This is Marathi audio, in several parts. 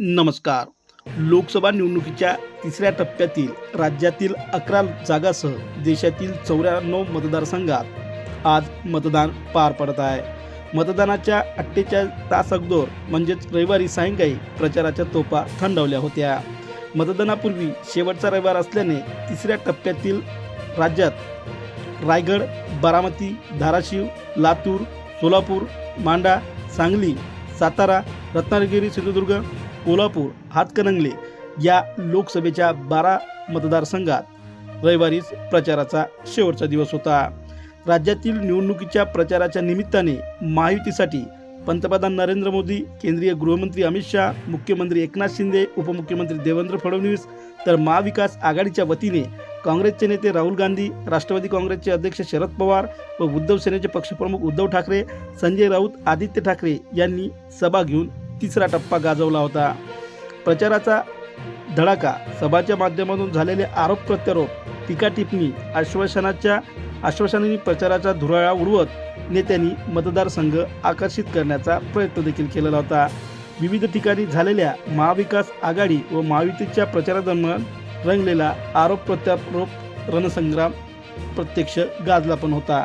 नमस्कार. लोकसभा निवडणुकीच्या तिसऱ्या टप्प्यातील राज्यातील अकरा जागासह देशातील चौऱ्याण्णव मतदारसंघात आज मतदान पार पडत आहे. मतदानाच्या अठ्ठेचाळीस तास अगोदर म्हणजेच रविवारी सायंकाळी प्रचाराच्या तोफा थंडवल्या होत्या. मतदानापूर्वी शेवटचा रविवार असल्याने तिसऱ्या टप्प्यातील राज्यात रायगड बारामती धाराशिव लातूर सोलापूर मांडा सांगली सातारा रत्नागिरी सिंधुदुर्ग कोल्हापूर हातकणंगले या लोकसभेच्या बारा मतदारसंघात रविवारीच प्रचाराचा शेवटचा दिवस होता. राज्यातील निवडणुकीच्या प्रचाराच्या निमित्ताने महायुतीसाठी पंतप्रधान नरेंद्र मोदी केंद्रीय गृहमंत्री अमित शहा मुख्यमंत्री एकनाथ शिंदे उपमुख्यमंत्री देवेंद्र फडणवीस तर महाविकास आघाडीच्या वतीने काँग्रेसचे नेते राहुल गांधी राष्ट्रवादी काँग्रेसचे अध्यक्ष शरद पवार व उद्धव सेनेचे पक्षप्रमुख उद्धव ठाकरे संजय राऊत आदित्य ठाकरे यांनी सभा घेऊन तिसरा टप्पा गाजवला होता. प्रचाराचा धडाका सभाच्या माध्यमातून झालेले आरोप प्रत्यारोप टीका टिप्पणी आश्वासनाच्या आश्वासनांनी प्रचाराचा धुराळा उडवत नेत्यांनी मतदारसंघ आकर्षित करण्याचा प्रयत्न देखील केलेला होता. विविध ठिकाणी झालेल्या महाविकास आघाडी व महायुतीच्या प्रचारादरम्यान रंगलेला आरोप प्रत्यारोप रणसंग्राम प्रत्यक्ष गाजला पण होता.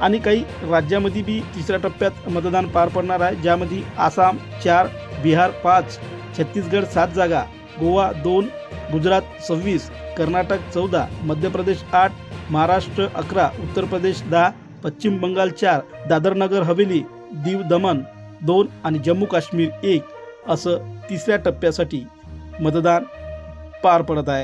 आणि काही राज्यामध्ये बी तिसऱ्या टप्प्यात मतदान पार पडणार आहे ज्यामध्ये आसाम चार बिहार पाच छत्तीसगड सात जागा गोवा दोन गुजरात सव्वीस कर्नाटक चौदा मध्य प्रदेश आठ महाराष्ट्र अकरा उत्तर प्रदेश दहा पश्चिम बंगाल चार दादरनगर हवेली दीव दमन दोन आणि जम्मू काश्मीर एक असं तिसऱ्या टप्प्यासाठी मतदान पार पडत आहे.